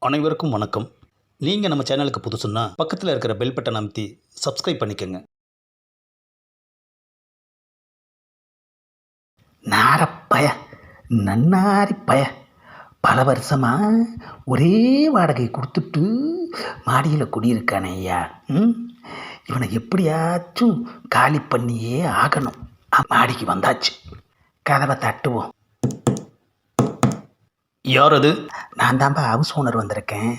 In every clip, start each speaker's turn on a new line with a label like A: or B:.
A: அனைவருக்கும் வணக்கம். நீங்கள் நம்ம சேனலுக்கு புதுசுன்னா பக்கத்தில் இருக்கிற பெல் பட்டன் அமைத்தி சப்ஸ்கிரைப் பண்ணிக்கோங்க.
B: நாரப்பய நன்னாரி பய பல வருஷமா ஒரே வாடகை கொடுத்துட்டு மாடியில் குடியிருக்கானே ஐயா. ம்? இவனை எப்படியாச்சும் காலி பண்ணியே ஆகணும். மாடிக்கு வந்தாச்சு. கதவை தட்டுவோம்.
A: யார் அது
B: நான் தான்ப்பா ஹவுஸ் ஓனர் வந்திருக்கேன்.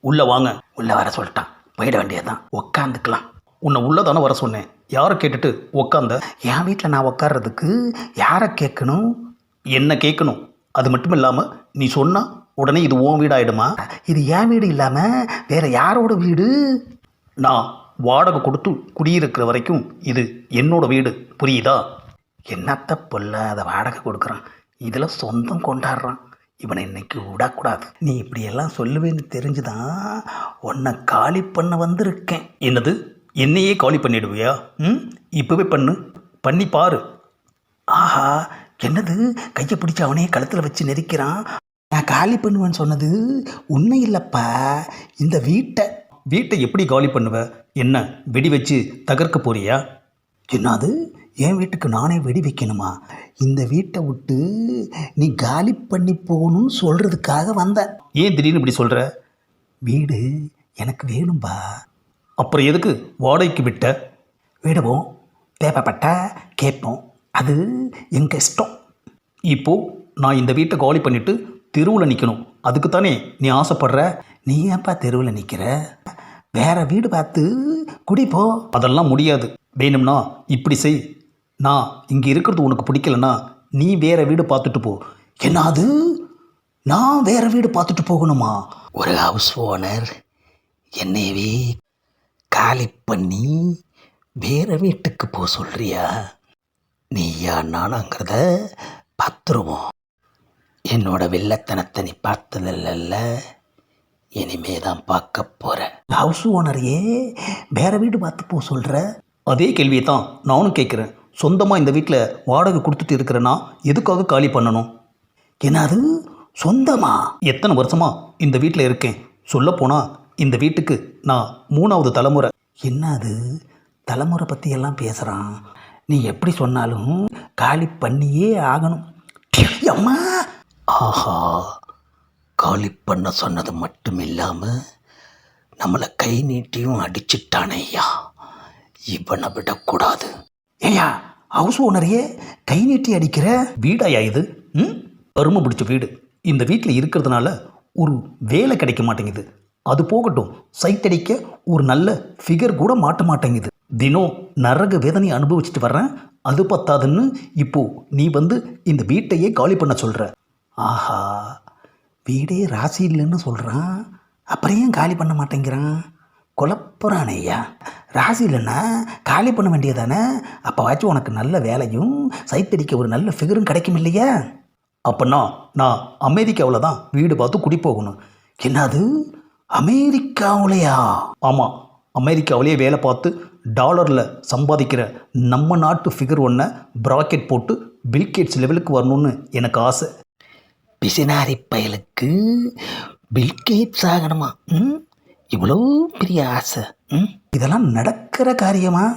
A: உள்ளே வாங்க.
B: உள்ளே வர சொல்லிட்டான். போயிட வேண்டியதுதான். உக்காந்துக்கலாம்.
A: உன்னை உள்ளே தானே வர சொன்னேன். யாரை கேட்டுட்டு உக்காந்த?
B: என் வீட்டில் நான் உக்காடுறதுக்கு யாரை கேட்கணும்?
A: என்ன கேட்கணும்? அது மட்டும் இல்லாமல் நீ சொன்னால் உடனே இது உன் வீடாயிடுமா?
B: இது என் வீடு இல்லாமல் வேற யாரோட வீடு?
A: நான் வாடகை கொடுத்து குடியிருக்கிற வரைக்கும் இது என்னோட வீடு. புரியுதா?
B: என்னத்த பொல்லாத வாடகை கொடுக்குறான். இதில் சொந்தம் கொண்டாடுறான். இவனை இன்னைக்கு விடக்கூடாது. நீ இப்படியெல்லாம் சொல்லுவேன்னு தெரிஞ்சுதான் உன்னை காலி பண்ண வந்திருக்கேன்.
A: என்னது? என்னையே காலி பண்ணிடுவியா? ம்? இப்போவே பண்ணு. பண்ணி பாரு.
B: ஆஹா என்னது? கையை பிடிச்சி அவனே கழுத்தில் வச்சு நெரிக்கிறான். நான் காலி பண்ணுவேன்னு சொன்னது உண்மை இல்லைப்பா இந்த வீட்டை.
A: வீட்டை எப்படி காலி பண்ணுவ? என்ன வெடி வச்சு தகர்க்க போறியா?
B: என்னது? என் வீட்டுக்கு நானே வெடி வைக்கணுமா? இந்த வீட்டை விட்டு நீ காலி பண்ணி போகணும்னு சொல்கிறதுக்காக வந்தேன்
A: ஏன் திடீர்னு இப்படி சொல்கிற
B: வீடு எனக்கு வேணும்பா.
A: அப்புறம் எதுக்கு வாடகைக்கு விட்ட?
B: விடுவோம். தேவைப்பட்டா கேட்போம். அது எங்கள் இஷ்டம்.
A: இப்போ நான் இந்த வீட்டை காலி பண்ணிட்டு தெருவில் நிற்கணும் அதுக்கு தானே நீ ஆசைப்படுற?
B: நீ ஏன்ப்பா தெருவில் நிற்கிற வேற வீடு பார்த்து குடி போ.
A: அதெல்லாம் முடியாது. வேணும்னா இப்படி செய். நான் இங்கே இருக்கிறது உனக்கு பிடிக்கலனா நீ வேறு வீடு பார்த்துட்டு போ.
B: என்னது? நான் வேறு வீடு பார்த்துட்டு போகணுமா? ஒரு ஹவுஸ் ஓனர் என்னையவே காலி பண்ணி வேறு வீட்டுக்கு போக சொல்கிறியா நீயா நானாங்கிறத பார்த்துருவோம். என்னோட வில்லத்தனத்தை நீ பார்த்ததில்ல இனிமே தான் பார்க்க போகிற ஹவுஸ் ஓனரையே வேறு வீடு பார்த்து போக சொல்கிற
A: அதே கேள்வியை தான் நானும் கேட்குறேன். சொந்தமாக இந்த வீட்டில் வாடகை கொடுத்துட்டு இருக்கிறேன்னா எதுக்காக காலி பண்ணணும்?
B: என்னது? சொந்தமா?
A: எத்தனை வருஷமா இந்த வீட்டில் இருக்கேன். சொல்லப்போனால் இந்த வீட்டுக்கு நான் மூணாவது தலைமுறை.
B: என்னது? தலைமுறை பற்றி எல்லாம் பேசுகிறான் நீ எப்படி சொன்னாலும் காலி பண்ணியே ஆகணும். அம்மா! ஆஹா! காலி பண்ண சொன்னது மட்டும் இல்லாமல் நம்மளை கை நீட்டியும் அடிச்சிட்டானே ஐயா இவனை விடக்கூடாது. ஏய்யா ஹவுஸ் ஓனரையே கை நீட்டி அடிக்கிற
A: வீடாயா இது? ம்? அருமை பிடிச்ச வீடு. இந்த வீட்டில் இருக்கிறதுனால ஒரு வேலை கிடைக்க மாட்டேங்குது. அது போகட்டும் சைட் அடிக்க ஒரு நல்ல ஃபிகர் கூட மாட்ட மாட்டேங்குது. தினம் நரக வேதனை அனுபவிச்சுட்டு வர்றேன். அது பத்தாதுன்னு இப்போ நீ வந்து இந்த வீட்டையே காலி பண்ண சொல்கிற
B: ஆஹா வீடே ராசி இல்லைன்னு சொல்கிறான் அப்புறம் ஏன் காலி பண்ண மாட்டேங்கிறான்? குழப்புறானே ஐயா ராசி இல்லைன்னா காலி பண்ண வேண்டியதானே? அப்போவாச்சும் உனக்கு நல்ல வேலையும் சைட் அடிக்க ஒரு நல்ல ஃபிகரும் கிடைக்கும் இல்லையா?
A: அப்படின்னா நான் அமெரிக்காவில் தான் வீடு பார்த்து குடி போகணும்.
B: என்னது? அமெரிக்காவிலையா?
A: ஆமாம் அமெரிக்காவிலேயே வேலை பார்த்து டாலரில் சம்பாதிக்கிற நம்ம நாட்டு ஃபிகர் ஒன்றை ப்ராக்கெட் போட்டு பில்கேட்ஸ் லெவலுக்கு வரணும்னு எனக்கு ஆசை.
B: பிசினாரி பயலுக்கு பில்கேட்ஸ் ஆகணுமா? ம்? இவ்வளோ பெரிய ஆசை. இதெல்லாம் நடக்கிற காரியமா?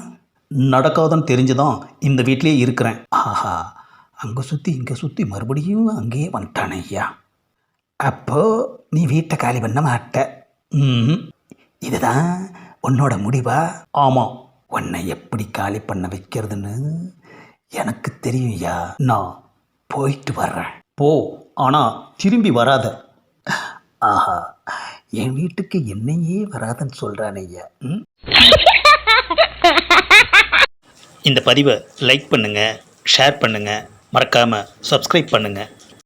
A: நடக்காதுன்னு தெரிஞ்சுதான் இந்த வீட்டிலேயே இருக்கிறேன்.
B: ஆஹா அங்கே சுற்றி இங்கே சுற்றி மறுபடியும் அங்கேயே வந்துட்டானே ஐயா. அப்போது நீ வீட்டை காலி பண்ண மாட்ட.
A: ம்
B: இதுதான் உன்னோட முடிவா?
A: ஆமாம்
B: உன்னை எப்படி காலி பண்ண வைக்கிறதுன்னு எனக்கு தெரியும் ஐயா.
A: நான்
B: போயிட்டு வர்றேன்.
A: போ ஆனால் திரும்பி வராத.
B: ஆஹா. என் வீட்டுக்கு என்னையே வராதுன்னு சொல்கிறான் ஐயா. ம்?
A: இந்த பதிவை லைக் பண்ணுங்கள் ஷேர் பண்ணுங்கள் மறக்காமல் சப்ஸ்கிரைப் பண்ணுங்கள்